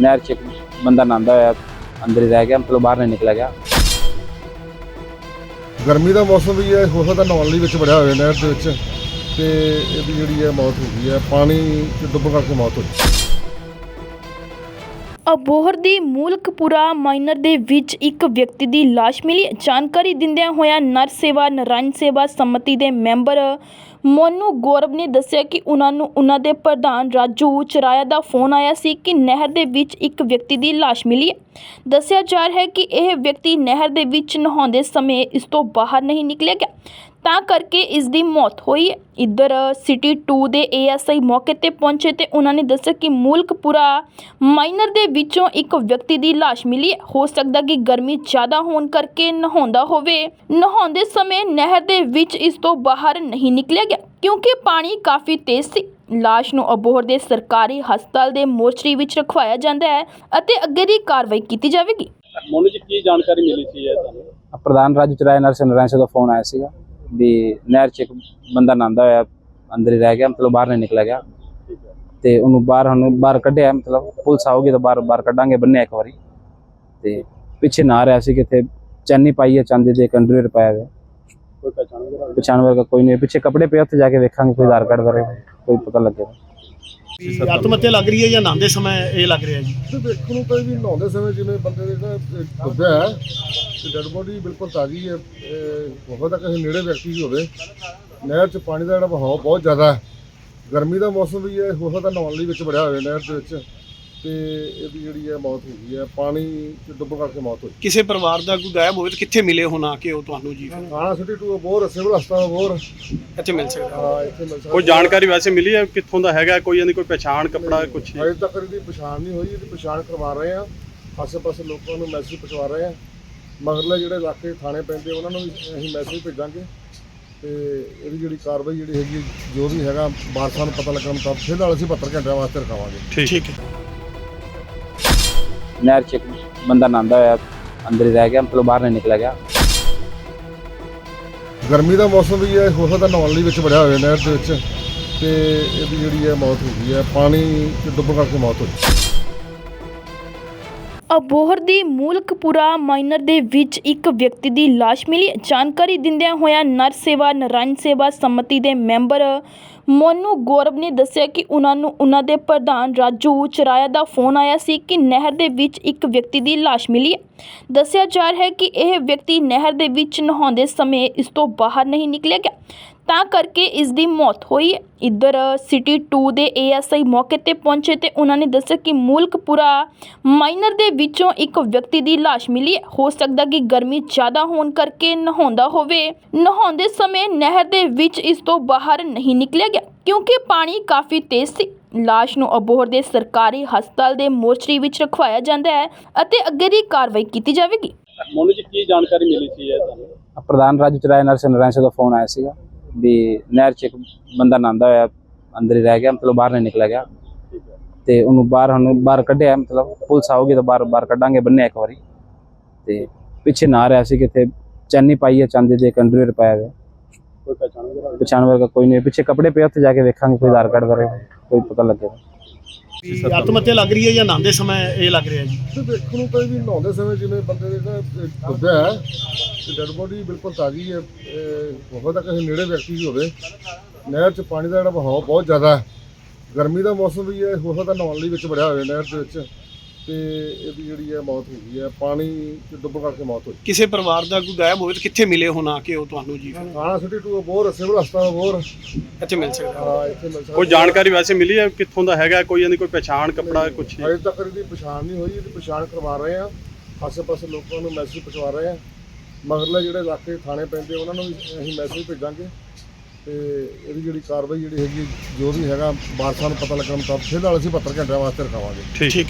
ਨਹਿਰ 'ਚ ਇੱਕ ਬੰਦਾ ਨਹਾਉਂਦਾ ਹੋਇਆ, ਅੰਦਰ ਹੀ ਰਹਿ ਗਿਆ, ਮਤਲਬ ਬਾਹਰ ਨਹੀਂ ਨਿਕਲਿਆ ਗਿਆ। ਗਰਮੀ ਦਾ ਮੌਸਮ ਵੀ ਹੈ, ਹੋ ਸਕਦਾ ਨਹਾਉਣ ਲਈ ਵਿੱਚ ਵੜਿਆ ਹੋਇਆ ਨਹਿਰ ਦੇ ਵਿੱਚ, ਤੇ ਇਹਦੀ ਜਿਹੜੀ ਹੈ ਮੌਤ ਹੋ ਗਈ ਹੈ, ਪਾਣੀ ਚ ਡੁੱਬਣ ਕਰਕੇ ਮੌਤ ਹੋਈ ਅਬੋਹਰ ਦੀ ਮੂਲਕਪੁਰਾ ਮਾਈਨਰ ਦੇ ਵਿੱਚ ਇੱਕ ਵਿਅਕਤੀ ਦੀ ਲਾਸ਼ ਮਿਲੀ ਹੈ। ਜਾਣਕਾਰੀ ਦਿੰਦਿਆਂ ਹੋਇਆਂ ਨਰ ਸੇਵਾ, ਨਰਾਇਣ ਸੇਵਾ ਸੰਮਤੀ ਦੇ ਮੈਂਬਰ ਮੋਨੂ ਗੌਰਵ ਨੇ ਦੱਸਿਆ ਕਿ ਉਹਨਾਂ ਨੂੰ ਉਹਨਾਂ ਦੇ ਪ੍ਰਧਾਨ ਰਾਜੂ ਚਰਾਇਆ ਦਾ ਫੋਨ ਆਇਆ ਸੀ ਕਿ ਨਹਿਰ ਦੇ ਵਿੱਚ ਇੱਕ ਵਿਅਕਤੀ ਦੀ ਲਾਸ਼ ਮਿਲੀ ਹੈ ਦੱਸਿਆ ਜਾ ਰਿਹਾ ਹੈ ਕਿ ਇਹ ਵਿਅਕਤੀ ਨਹਿਰ ਦੇ ਵਿੱਚ ਨਹਾਉਂਦੇ ਸਮੇਂ ਇਸ ਤੋਂ ਬਾਹਰ ਨਹੀਂ ਨਿਕਲਿਆ ਗਿਆ ਤਾਂ ਕਰਕੇ ਇਸ ਦੀ ਮੌਤ ਹੋਈ। ਇੱਧਰ ਸਿਟੀ 2 ਦੇ ਏਐਸਆਈ ਮੌਕੇ ਤੇ ਪਹੁੰਚੇ ਤੇ ਉਹਨਾਂ ਨੇ ਦੱਸਿਆ ਕਿ ਮੁਲਕਪੁਰਾ ਮਾਈਨਰ ਦੇ ਵਿੱਚੋਂ ਇੱਕ ਵਿਅਕਤੀ ਦੀ ਲਾਸ਼ ਮਿਲੀ। ਹੈ ਹੋ ਸਕਦਾ ਕਿ ਗਰਮੀ ਜ਼ਿਆਦਾ ਹੋਣ ਕਰਕੇ ਨਹਾਉਂਦਾ ਹੋਵੇ। ਨਹਾਉਂਦੇ ਸਮੇਂ ਨਹਿਰ ਦੇ ਵਿੱਚ ਇਸ ਤੋਂ ਬਾਹਰ ਨਹੀਂ ਨਿਕਲਿਆ ਗਿਆ ਕਿਉਂਕਿ ਪਾਣੀ ਕਾਫੀ ਤੇਜ਼ ਸੀ। ਲਾਸ਼ ਨੂੰ ਅਬੋਹਰ ਦੇ ਸਰਕਾਰੀ ਹਸਪਤਾਲ ਦੇ ਮੋਰਚਰੀ ਵਿੱਚ ਰਖਵਾਇਆ ਜਾਂਦਾ ਹੈ ਅਤੇ ਅੱਗੇ ਦੀ ਕਾਰਵਾਈ ਕੀਤੀ ਜਾਵੇਗੀ। ਮੋਨੂ ਜੀ ਕੀ ਜਾਣਕਾਰੀ ਮਿਲੀ ਸੀ ਇਹ ਤੁਹਾਨੂੰ? ਪ੍ਰਧਾਨ ਰਾਜੂ ਚਰਾਏ ਨਰ ਸੇ ਨਰਾਇਣ ਸੇ ਦਾ ਫੋਨ ਆਇਆ ਸੀਗਾ। ਵੀ ਨਹਿਰ 'ਚ ਇੱਕ ਬੰਦਾ ਨਹਾਉਂਦਾ ਹੋਇਆ ਅੰਦਰ ਹੀ ਰਹਿ ਗਿਆ ਮਤਲਬ ਬਾਹਰ ਨਹੀਂ ਨਿਕਲਿਆ ਗਿਆ। ਤੇ ਉਹਨੂੰ ਬਾਹਰ ਹੁਣ ਬਾਹਰ ਕੱਢਿਆ ਮਤਲਬ ਪੁਲਿਸ ਆਊਗੀ ਤਾਂ ਬਾਹਰ ਬਾਹਰ ਕੱਢਾਂਗੇ ਬੰਨਿਆ ਇੱਕ ਵਾਰੀ। ਤੇ ਪਿੱਛੇ ਨਾ ਰਿਹਾ ਸੀ ਕਿਤੇ ਚੈਨੀ ਪਾਈ ਹੈ ਚਾਂਦੀ ਦੇ ਕੰਡਰੀਅਰ ਪਾਇਆ ਹੋਇਆ। ਕੋਈ ਪਛਾਣ ਵਰਗਾ ਕੋਈ ਨਹੀਂ ਪਿੱਛੇ ਕੱਪੜੇ ਪਏ ਉੱਥੇ ਜਾ ਕੇ ਵੇਖਾਂਗੇ ਕੋਈ ਆਧਾਰ ਕਾਰਡ ਵਗੈਰਾ ਕੋਈ ਪਤਾ ਲੱਗੇਗਾ। ਵੀ ਆਤਮ ਹੱਤਿਆ ਲੱਗ ਰਹੀ ਹੈ ਜਾਂ ਨਹਾਉਂਦੇ ਸਮੇਂ ਇਹ ਲੱਗ ਰਿਹਾ ਜੀ? ਤੇ ਦੇਖਣ ਨੂੰ ਤਾਂ ਇਹ ਵੀ ਨਹਾਉਂਦੇ ਸਮੇਂ ਜਿਵੇਂ ਬੰਦੇ ਦੇ ਨਾ ਡੁੱਬਿਆ ਹੈ ਤੇ ਡੈਡ ਬੋਡੀ ਬਿਲਕੁਲ ਤਾਜ਼ੀ ਹੈ ਇਹ ਤਾਂ ਕਿਸੇ ਨੇੜੇ ਵਿਅਕਤੀ ਹੀ ਹੋਵੇ। ਨਹਿਰ 'ਚ ਪਾਣੀ ਦਾ ਜਿਹੜਾ ਵਹਾਅ ਬਹੁਤ ਜ਼ਿਆਦਾ ਹੈ। ਗਰਮੀ ਦਾ ਮੌਸਮ ਵੀ ਹੈ, ਹੋ ਸਕਦਾ ਨਹਾਉਣ ਲਈ ਵਿੱਚ ਵੜਿਆ ਹੋਇਆ ਨਹਿਰ ਦੇ ਵਿੱਚ। ਤੇ ਇਹਦੀ ਜਿਹੜੀ ਹੈ ਮੌਤ ਹੋ ਗਈ ਹੈ ਪਾਣੀ ਚ ਡੁੱਬਣ ਕਰਕੇ ਮੌਤ ਹੋਈ। ਕਿਸੇ ਪਰਿਵਾਰ ਦਾ ਕੋਈ ਗਾਇਬ ਹੋਵੇ ਤਾਂ ਕਿੱਥੇ ਮਿਲੇ ਹੋਣਾ ਕਿ ਉਹ ਤੁਹਾਨੂੰ ਜੀ? ਥਾਣਾ ਸਿਟੀ ਟੂ ਬੋਰ ਸਿਵਲ ਹਸਪਤਾਲ ਬੋਰ ਇੱਥੇ ਮਿਲ ਸਕਦਾ। ਹਾਂ ਇੱਥੇ ਮਿਲ ਸਕਦਾ। ਕੋਈ ਜਾਣਕਾਰੀ ਵੈਸੇ ਮਿਲੀ ਹੈ ਕਿੱਥੋਂ ਦਾ ਹੈਗਾ ਕੋਈ ਇਹਦੀ ਕੋਈ ਪਛਾਣ ਕਪੜਾ ਕੁਛ? ਅਜੇ ਤੱਕ ਇਹਦੀ ਪਛਾਣ ਨਹੀਂ ਹੋਈ ਇਹਦੀ ਪਛਾਣ ਕਰਵਾ ਰਹੇ ਆ ਆਸੇ-ਪਾਸੇ ਲੋਕਾਂ ਨੂੰ ਮੈਸੇਜ ਪਹੁੰਚਾ ਰਹੇ ਆ ਮਗਰਲੇ ਜਿਹੜੇ ਇਲਾਕੇ ਥਾਣੇ ਪੈਂਦੇ ਉਹਨਾਂ ਨੂੰ ਵੀ ਅਸੀਂ ਮੈਸੇਜ ਭੇਜਾਂਗੇ। ਤੇ ਇਹਦੀ ਜਿਹੜੀ ਕਾਰਵਾਈ ਜਿਹੜੀ ਹੈਗੀ ਜੋ ਵੀ ਹੈਗਾ ਵਾਰਸਾਂ ਨੂੰ ਪਤਾ ਲੱਗਣ ਤਾਂ ਫਿਲਹਾਲ ਅਸੀਂ 72 ਘੰਟਿਆਂ ਵਾਸਤੇ ਰਖਾਵਾਂਗੇ। ਠੀਕ ਹੈ। ਨਹਿਰ 'ਚ ਇੱਕ ਬੰਦਾ ਨਹਾਉਂਦਾ ਹੋਇਆ, ਅੰਦਰ ਹੀ ਰਹਿ ਗਿਆ, ਮਤਲਬ ਬਾਹਰ ਨਹੀਂ ਨਿਕਲਿਆ ਗਿਆ। ਗਰਮੀ ਦਾ ਮੌਸਮ ਵੀ ਹੈ, ਹੋ ਸਕਦਾ ਨਹਾਉਣ ਲਈ ਵਿੱਚ ਵੜਿਆ ਹੋਇਆ ਨਹਿਰ ਦੇ ਵਿੱਚ। ਤੇ ਇਹਦੀ ਜਿਹੜੀ ਹੈ ਮੌਤ ਹੋ ਗਈ ਹੈ, ਪਾਣੀ ਚ ਡੁੱਬਣ ਕਰਕੇ ਮੌਤ ਹੋਈ ਅਬੋਹਰ ਦੀ ਮੂਲਕਪੁਰਾ ਮਾਈਨਰ ਦੇ ਵਿੱਚ ਇੱਕ ਵਿਅਕਤੀ ਦੀ ਲਾਸ਼ ਮਿਲੀ ਹੈ। ਜਾਣਕਾਰੀ ਦਿੰਦਿਆਂ ਹੋਇਆਂ ਨਰ ਸੇਵਾ, ਨਾਰਾਇਣ ਸੇਵਾ ਸੰਮਤੀ ਦੇ ਮੈਂਬਰ ਮੋਨੂ ਗੌਰਵ ਨੇ ਦੱਸਿਆ ਕਿ ਉਹਨਾਂ ਨੂੰ ਉਹਨਾਂ ਦੇ ਪ੍ਰਧਾਨ ਰਾਜੂ ਚਰਾਇਆ ਦਾ ਫੋਨ ਆਇਆ ਸੀ ਕਿ ਨਹਿਰ ਦੇ ਵਿੱਚ ਇੱਕ ਵਿਅਕਤੀ ਦੀ ਲਾਸ਼ ਮਿਲੀ ਹੈ ਦੱਸਿਆ ਜਾ ਰਿਹਾ ਹੈ ਕਿ ਇਹ ਵਿਅਕਤੀ ਨਹਿਰ ਦੇ ਵਿੱਚ ਨਹਾਉਂਦੇ ਸਮੇਂ ਇਸ ਤੋਂ ਬਾਹਰ ਨਹੀਂ ਨਿਕਲਿਆ ਗਿਆ ਤਾਂ ਕਰਕੇ ਇਸ ਦੀ ਮੌਤ ਹੋਈ। ਇੱਧਰ ਸਿਟੀ 2 ਦੇ ਏਐਸਆਈ ਮੌਕੇ ਤੇ ਪਹੁੰਚੇ ਤੇ ਉਹਨਾਂ ਨੇ ਦੱਸਿਆ ਕਿ ਮੁਲਕਪੁਰਾ ਮਾਈਨਰ ਦੇ ਵਿੱਚੋਂ ਇੱਕ ਵਿਅਕਤੀ ਦੀ ਲਾਸ਼ ਮਿਲੀ। ਹੈ ਹੋ ਸਕਦਾ ਕਿ ਗਰਮੀ ਜ਼ਿਆਦਾ ਹੋਣ ਕਰਕੇ ਨਹਾਉਂਦਾ ਹੋਵੇ। ਨਹਾਉਂਦੇ ਸਮੇਂ ਨਹਿਰ ਦੇ ਵਿੱਚ ਇਸ ਤੋਂ ਬਾਹਰ ਨਹੀਂ ਨਿਕਲਿਆ ਗਿਆ ਕਿਉਂਕਿ ਪਾਣੀ ਕਾਫੀ ਤੇਜ਼ ਸੀ। ਲਾਸ਼ ਨੂੰ ਅਬੋਹਰ ਦੇ ਸਰਕਾਰੀ ਹਸਪਤਾਲ ਦੇ ਮੋਰਚਰੀ ਵਿੱਚ ਰਖਵਾਇਆ ਜਾਂਦਾ ਹੈ ਅਤੇ ਅੱਗੇ ਦੀ ਕਾਰਵਾਈ ਕੀਤੀ ਜਾਵੇਗੀ। ਮੋਨੂ ਜੀ ਕੀ ਜਾਣਕਾਰੀ ਮਿਲੀ ਸੀ ਇਹ ਤੁਹਾਨੂੰ? ਪ੍ਰਧਾਨ ਰਾਜੂ ਚਰਾਏ ਨਰ ਸੇ ਨਰਾਇਣ ਸੇ ਦਾ ਫੋਨ ਆਇਆ ਸੀਗਾ। ਵੀ ਨਹਿਰ 'ਚ ਇੱਕ ਬੰਦਾ ਨਹਾਉਂਦਾ ਹੋਇਆ ਅੰਦਰ ਹੀ ਰਹਿ ਗਿਆ ਮਤਲਬ ਬਾਹਰ ਨਹੀਂ ਨਿਕਲਿਆ ਗਿਆ। ਤੇ ਉਹਨੂੰ ਬਾਹਰ ਹੁਣ ਬਾਹਰ ਕੱਢਿਆ ਮਤਲਬ ਪੁਲਿਸ ਆਊਗੀ ਤਾਂ ਬਾਹਰ ਬਾਹਰ ਕੱਢਾਂਗੇ ਬੰਨਿਆ ਇੱਕ ਵਾਰੀ। ਤੇ ਪਿੱਛੇ ਨਾ ਰਿਹਾ ਸੀ ਕਿਤੇ ਚੈਨੀ ਪਾਈ ਹੈ ਚਾਂਦੀ ਦੇ ਕੰਡਰੀਅਰ ਪਾਇਆ ਹੋਇਆ। ਕੋਈ ਪਛਾਣ ਵਰਗਾ ਕੋਈ ਨਹੀਂ ਪਿੱਛੇ ਕੱਪੜੇ ਪਏ ਉੱਥੇ ਜਾ ਕੇ ਵੇਖਾਂਗੇ ਕੋਈ ਆਧਾਰ ਕਾਰਡ ਵਗੈਰਾ ਕੋਈ ਪਤਾ ਲੱਗੇਗਾ। ਵੀ ਆਤਮ ਲੱਗ ਰਹੀ ਹੈ ਜਾਂ ਨਹਾਉਂਦੇ ਸਮੇਂ ਇਹ ਲੱਗ ਰਿਹਾ ਜੀ। ਤੇ ਦੇਖਣ ਨੂੰ ਤਾਂ ਵੀ ਨਹਾਉਂਦੇ ਸਮੇਂ ਜਿਵੇਂ ਬੰਦੇ ਦੇ ਨਾ ਡੁੱਬਿਆ ਹੈ, ਤੇ ਡੈਡ ਬੋਡੀ ਬਿਲਕੁਲ ਤਾਜ਼ੀ ਹੈ, ਇਹ ਹੋ ਕਿਸੇ ਨੇੜੇ ਵਿਅਕਤੀ ਹੀ ਹੋਵੇ, ਨਹਿਰ 'ਚ ਪਾਣੀ ਦਾ ਜਿਹੜਾ ਵਹਾਅ ਬਹੁਤ ਜ਼ਿਆਦਾ ਹੈ। ਗਰਮੀ ਦਾ ਮੌਸਮ ਵੀ ਹੈ, ਹੋ ਸਕਦਾ ਨਹਾਉਣ ਲਈ ਵਿੱਚ ਵੜਿਆ ਹੋਵੇ ਨਹਿਰ ਦੇ ਵਿੱਚ। ਤੇ ਇਹਦੀ ਜਿਹੜੀ ਹੈ ਮੌਤ ਹੋ ਗਈ ਹੈ। ਪਾਣੀ ਚ ਡੁੱਬਣ ਕਰਕੇ ਮੌਤ ਹੋਈ। ਕਿਸੇ ਪਰਿਵਾਰ ਦਾ ਕੋਈ ਗਾਇਬ ਹੋਵੇ ਤਾਂ ਕਿੱਥੇ ਮਿਲੇ ਹੋਣਾ ਕਿ ਉਹ ਤੁਹਾਨੂੰ ਜੀ? ਥਾਣਾ ਸਿਟੀ ਟੂ ਬੋਰ ਸਿਵਲ ਹਸਪਤਾਲ ਬੋਰ ਇੱਥੇ ਮਿਲ ਸਕਦਾ। ਹਾਂ ਇੱਥੇ ਮਿਲ ਸਕਦਾ। ਕੋਈ ਜਾਣਕਾਰੀ ਵੈਸੇ ਮਿਲੀ ਹੈ ਕਿੱਥੋਂ ਦਾ ਹੈਗਾ? ਕੋਈ ਇਹਦੀ ਕੋਈ ਪਛਾਣ ਕਪੜਾ ਕੁਛ? ਅਜੇ ਤੱਕ ਇਹਦੀ ਪਛਾਣ ਨਹੀਂ ਹੋਈ ਇਹਦੀ ਪਛਾਣ ਕਰਵਾ ਰਹੇ ਆ ਆਸੇ-ਪਾਸੇ ਲੋਕਾਂ ਨੂੰ ਮੈਸੇਜ ਪਹੁੰਚਾ ਰਹੇ ਆ ਮਗਰਲੇ ਜਿਹੜੇ ਇਲਾਕੇ ਥਾਣੇ ਪੈਂਦੇ ਉਹਨਾਂ ਨੂੰ ਵੀ ਅਸੀਂ ਮੈਸੇਜ ਭੇਜਾਂਗੇ। ਤੇ ਇਹਦੀ ਜਿਹੜੀ ਕਾਰਵਾਈ ਜਿਹੜੀ ਹੈਗੀ ਜੋ ਵੀ ਹੈਗਾ ਵਾਰਸਾਂ ਨੂੰ ਪਤਾ ਲੱਗਣ ਤਾਂ ਫਿਲਹਾਲ ਅਸੀਂ 72 ਘੰਟਿਆਂ ਵਾਸਤੇ ਰਖਾਵਾਂਗੇ। ਠੀਕ ਹੈ।